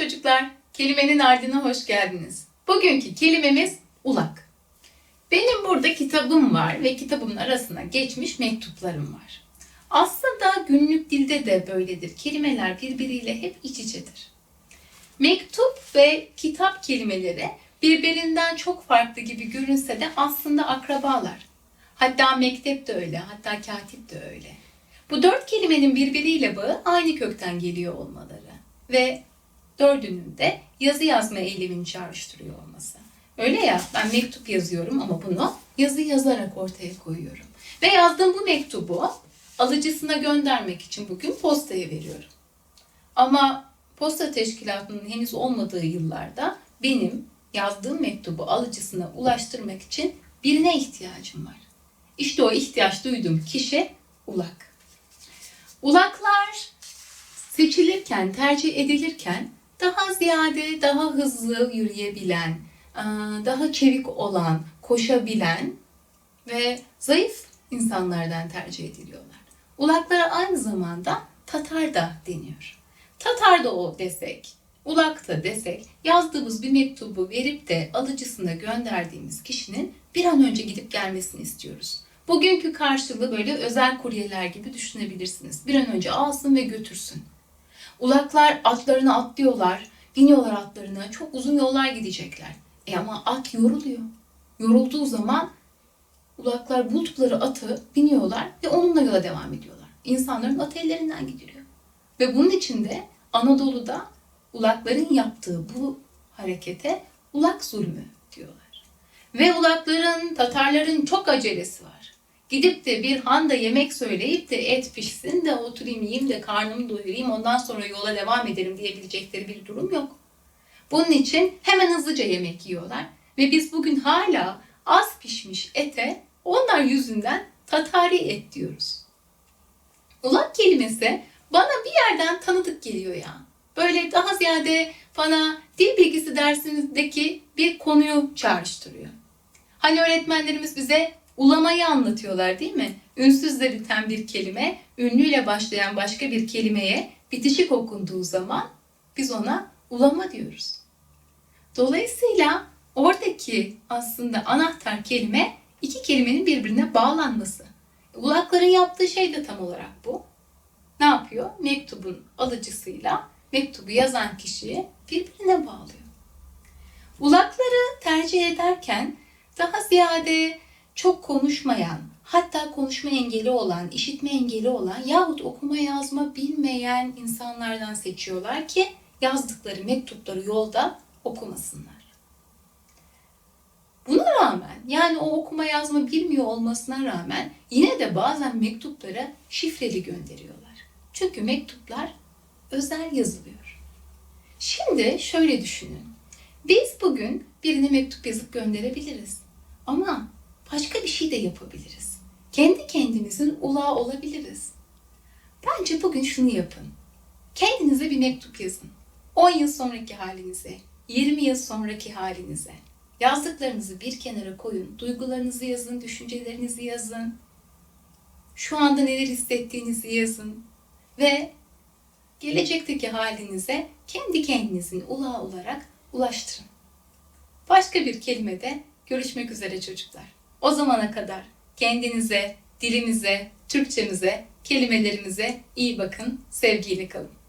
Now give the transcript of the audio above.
Çocuklar. Kelimenin ardına hoş geldiniz. Bugünkü kelimemiz ulak. Benim burada kitabım var ve kitabımın arasına geçmiş mektuplarım var. Aslında günlük dilde de böyledir. Kelimeler birbiriyle hep iç içedir. Mektup ve kitap kelimeleri birbirinden çok farklı gibi görünse de aslında akrabalar. Hatta mektep de öyle, hatta katip de öyle. Bu dört kelimenin birbiriyle bağı aynı kökten geliyor olmaları ve dördünün de yazı yazma eylemini çağrıştırıyor olması. Öyle ya ben mektup yazıyorum ama bunu yazı yazarak ortaya koyuyorum. Ve yazdığım bu mektubu alıcısına göndermek için bugün postaya veriyorum. Ama posta teşkilatının henüz olmadığı yıllarda benim yazdığım mektubu alıcısına ulaştırmak için birine ihtiyacım var. İşte o ihtiyaç duyduğum kişi ulak. Ulaklar seçilirken, tercih edilirken daha ziyade, daha hızlı yürüyebilen, daha çevik olan, koşabilen ve zayıf insanlardan tercih ediliyorlar. Ulaklara aynı zamanda Tatar da deniyor. Tatar da o desek, ulak da desek yazdığımız bir mektubu verip de alıcısına gönderdiğimiz kişinin bir an önce gidip gelmesini istiyoruz. Bugünkü karşılığı böyle özel kuryeler gibi düşünebilirsiniz. Bir an önce alsın ve götürsün. Ulaklar atlarını atlıyorlar, biniyorlar atlarına, çok uzun yollar gidecekler. E ama at yoruluyor. Yorulduğu zaman ulaklar buldukları atı biniyorlar ve onunla yola devam ediyorlar. İnsanların at ellerinden gidiliyor. Ve bunun için de Anadolu'da ulakların yaptığı bu harekete ulak zulmü diyorlar. Ve ulakların, Tatarların çok acelesi var. Gidip de bir handa yemek söyleyip de et pişsin de oturayım yiyeyim de karnımı doyurayım ondan sonra yola devam ederim diyebilecekleri bir durum yok. Bunun için hemen hızlıca yemek yiyorlar ve biz bugün hala az pişmiş ete onlar yüzünden tatari et diyoruz. Ulak kelimesi bana bir yerden tanıdık geliyor ya. Böyle daha ziyade bana dil bilgisi dersinizdeki bir konuyu çağrıştırıyor. Hani öğretmenlerimiz bize ulamayı anlatıyorlar değil mi? Ünsüzle biten bir kelime, ünlüyle başlayan başka bir kelimeye bitişik okunduğu zaman biz ona ulama diyoruz. Dolayısıyla oradaki aslında anahtar kelime iki kelimenin birbirine bağlanması. Ulakların yaptığı şey de tam olarak bu. Ne yapıyor? Mektubun alıcısıyla mektubu yazan kişiyi birbirine bağlıyor. Ulakları tercih ederken daha ziyade çok konuşmayan, hatta konuşma engeli olan, işitme engeli olan yahut okuma yazma bilmeyen insanlardan seçiyorlar ki yazdıkları mektupları yolda okumasınlar. Buna rağmen yani o okuma yazma bilmiyor olmasına rağmen yine de bazen mektuplara şifreli gönderiyorlar. Çünkü mektuplar özel yazılıyor. Şimdi şöyle düşünün. Biz bugün birine mektup yazıp gönderebiliriz. Ama başka bir şey de yapabiliriz. Kendi kendimizin ulağı olabiliriz. Bence bugün şunu yapın. Kendinize bir mektup yazın. 10 yıl sonraki halinize, 20 yıl sonraki halinize. Yazdıklarınızı bir kenara koyun. Duygularınızı yazın, düşüncelerinizi yazın. Şu anda neler hissettiğinizi yazın. Ve gelecekteki halinize kendi kendinizin ulağı olarak ulaştırın. Başka bir kelimede görüşmek üzere çocuklar. O zamana kadar kendinize, dilimize, Türkçemize, kelimelerimize iyi bakın, sevgiyle kalın.